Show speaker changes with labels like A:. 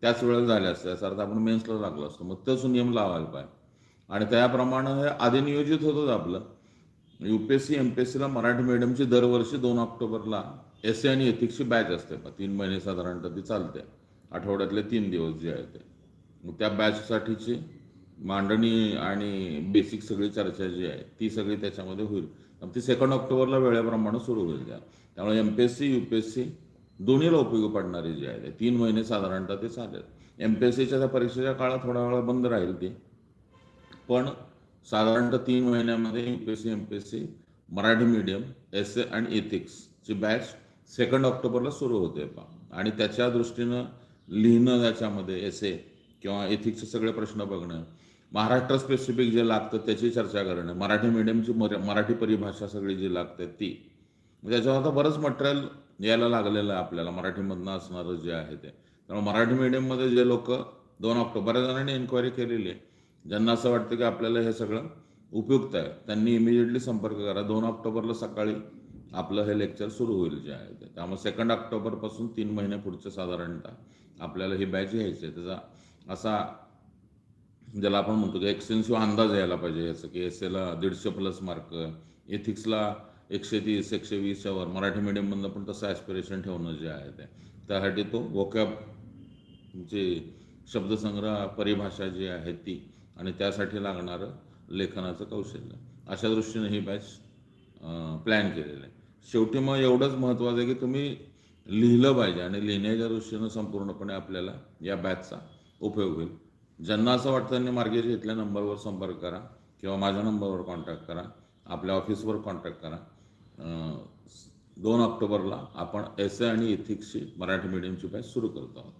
A: त्याच वेळेला झाल्या असत्या याचा अर्थ आपण मेन्सला लागलो असतो. मग तोच नियम लावायला पाहिजे. आणि त्याप्रमाणे हे आधी नियोजित होतंच आपलं. U P S C M P S सीला मराठी मीडियमची दरवर्षी दोन ऑक्टोबरला एस ए आणि एथिक्सची बॅच असते. मग तीन महिने साधारणतः ती चालते. आठवड्यातले तीन दिवस जे आहे ते. मग त्या बॅचसाठीची मांडणी आणि बेसिक सगळी चर्चा जी आहे ती सगळी त्याच्यामध्ये होईल. ती सेकंड ऑक्टोबरला वेळेप्रमाणे सुरू होईल त्या. त्यामुळे M P S C U P S C दोन्हीला उपयोगी पडणारी जी आहे तीन महिने साधारणतः ते चालेल. एम पी एस सीच्या त्या परीक्षेच्या काळात थोडा वेळा बंद राहील ते. पण साधारणतः तीन महिन्यामध्ये M P S C M P S C Marathi medium S A आणि एथिक्सची बॅच सेकंड ऑक्टोबरला सुरू होते पा आणि त्याच्या दृष्टीनं लिहिणं त्याच्यामध्ये एस ए किंवा एथिक्सचे सगळे प्रश्न बघणं महाराष्ट्र स्पेसिफिक जे लागतं त्याची चर्चा करणं मराठी मीडियमची मराठी परिभाषा सगळी जी लागते ती. म्हणजे त्याच्यावर आता बरंच मटेरियल यायला लागलेलं आहे आपल्याला. मराठीमधनं असणारं जे आहे ते. त्यामुळे मराठी मीडियममध्ये जे लोक दोन ऑक्टोबर बऱ्याच जणांनी एन्क्वायरी केलेली आहे. ज्यांना असं वाटतं की आपल्याला हे सगळं उपयुक्त आहे. त्यांनी इमिजिएटली संपर्क करा. दोन ऑक्टोबरला सकाळी आपलं हे लेक्चर सुरू होईल जे आहे ते. त्यामुळे सेकंड ऑक्टोबरपासून तीन महिने पुढचे साधारणतः आपल्याला ही बॅच घ्यायची आहे. त्याचा असा ज्याला आपण म्हणतो की एक्सटेन्सिव्ह अंदाज यायला पाहिजे. याचं की एस एला दीडशे प्लस मार्क एथिक्सला एकशे तीस एकशे वीसच्यावर मराठी मीडियममधनं पण तसं ॲस्पिरेशन ठेवणं जे आहे ते. त्यासाठी तो वोकॅब जे शब्दसंग्रह परिभाषा जी आहे ती आणि त्यासाठी लागणारं लेखनाचं कौशल्य. अशा दृष्टीने ही बॅच प्लॅन केलेलं आहे. शेवटी मग एवढंच महत्त्वाचं आहे की तुम्ही लिहिलं पाहिजे आणि लिहिण्याच्या दृष्टीनं संपूर्णपणे आपल्याला या बॅचचा उपयोग होईल. ज्यांना असं वाटतं त्यांनी मार्गेज घेतल्या नंबरवर संपर्क करा किंवा माझ्या नंबरवर कॉन्टॅक्ट करा. आपल्या ऑफिसवर कॉन्टॅक्ट करा. दोन ऑक्टोबरला आपण एस ए आणि इथिक्सची मराठी मीडियमची बॅच सुरू करतो आहोत.